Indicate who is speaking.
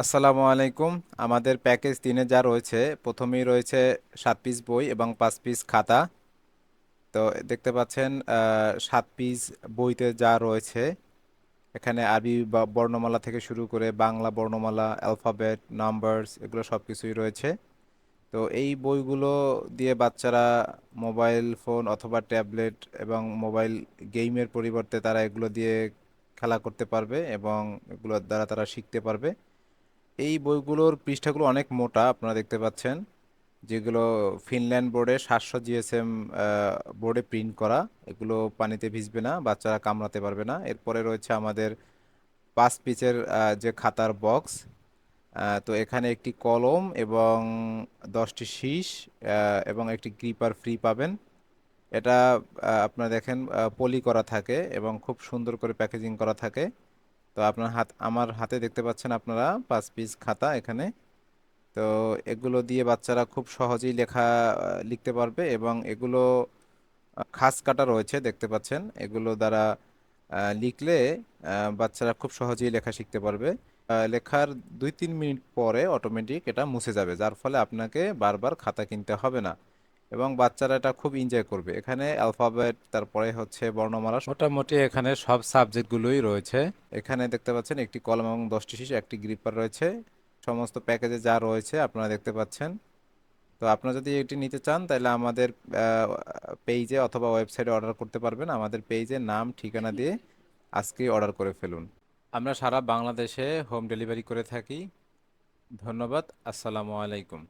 Speaker 1: আসসালামু আলাইকুম। আমাদের প্যাকেজ তিনে যা রয়েছে, প্রথমেই রয়েছে সাত পিস বই এবং পাঁচ পিস খাতা। তো দেখতে পাচ্ছেন সাত পিস বইতে যা রয়েছে, এখানে আরবি বা বর্ণমালা থেকে শুরু করে বাংলা বর্ণমালা, অ্যালফাবেট, নাম্বারস, এগুলো সব কিছুই রয়েছে। তো এই বইগুলো দিয়ে বাচ্চারা মোবাইল ফোন অথবা ট্যাবলেট এবং মোবাইল গেমের পরিবর্তে তারা এগুলো দিয়ে খেলা করতে পারবে এবং এগুলোর দ্বারা তারা শিখতে পারবে। এই বইগুলোর পৃষ্ঠাগুলো অনেক মোটা, আপনারা দেখতে পাচ্ছেন, যেগুলো ফিনল্যান্ড বোর্ডে সাতশো জিএসএম বোর্ডে প্রিন্ট করা। এগুলো পানিতে ভিজবে না, বাচ্চারা কামড়াতে পারবে না। এরপরে রয়েছে আমাদের পাঁচ পিচের যে খাতার বক্স তো এখানে একটি কলম এবং দশটি শীষ এবং একটি গ্রিপার ফ্রি পাবেন। এটা আপনারা দেখেন পলি করা থাকে এবং খুব সুন্দর করে প্যাকেজিং করা থাকে। তো আপনার হাত, আমার হাতে দেখতে পাচ্ছেন আপনারা পাঁচ পিস খাতা এখানে। তো এগুলো দিয়ে বাচ্চারা খুব সহজেই লেখা, লিখতে পারবে এবং এগুলো খাস কাটা রয়েছে দেখতে পাচ্ছেন। এগুলো দ্বারা লিখলে বাচ্চারা খুব সহজেই লেখা শিখতে পারবে। লেখার দুই তিন মিনিট পরে অটোমেটিক এটা মুছে যাবে, যার ফলে আপনাকে বারবার খাতা কিনতে হবে না। এবং বাচ্চারা এটা খুব এনজয় করবে। এখানে অ্যালফাবেট তারপরে হচ্ছে বর্ণমালা মোটামুটি এখানে সব সাবজেক্টগুলোই রয়েছে। এখানে দেখতে পাচ্ছেন একটি কলম এবং দশটি শীষ একটি গ্রিপার রয়েছে। সমস্ত প্যাকেজে যা রয়েছে আপনারা দেখতে পাচ্ছেন। তো আপনারা যদি এটি নিতে চান তাহলে আমাদের পেজে অথবা ওয়েবসাইটে অর্ডার করতে পারবেন। আমাদের পেজে নাম ঠিকানা দিয়ে আজকেই অর্ডার করে ফেলুন। আমরা সারা বাংলাদেশে হোম ডেলিভারি করে থাকি। ধন্যবাদ। আসসালামু আলাইকুম।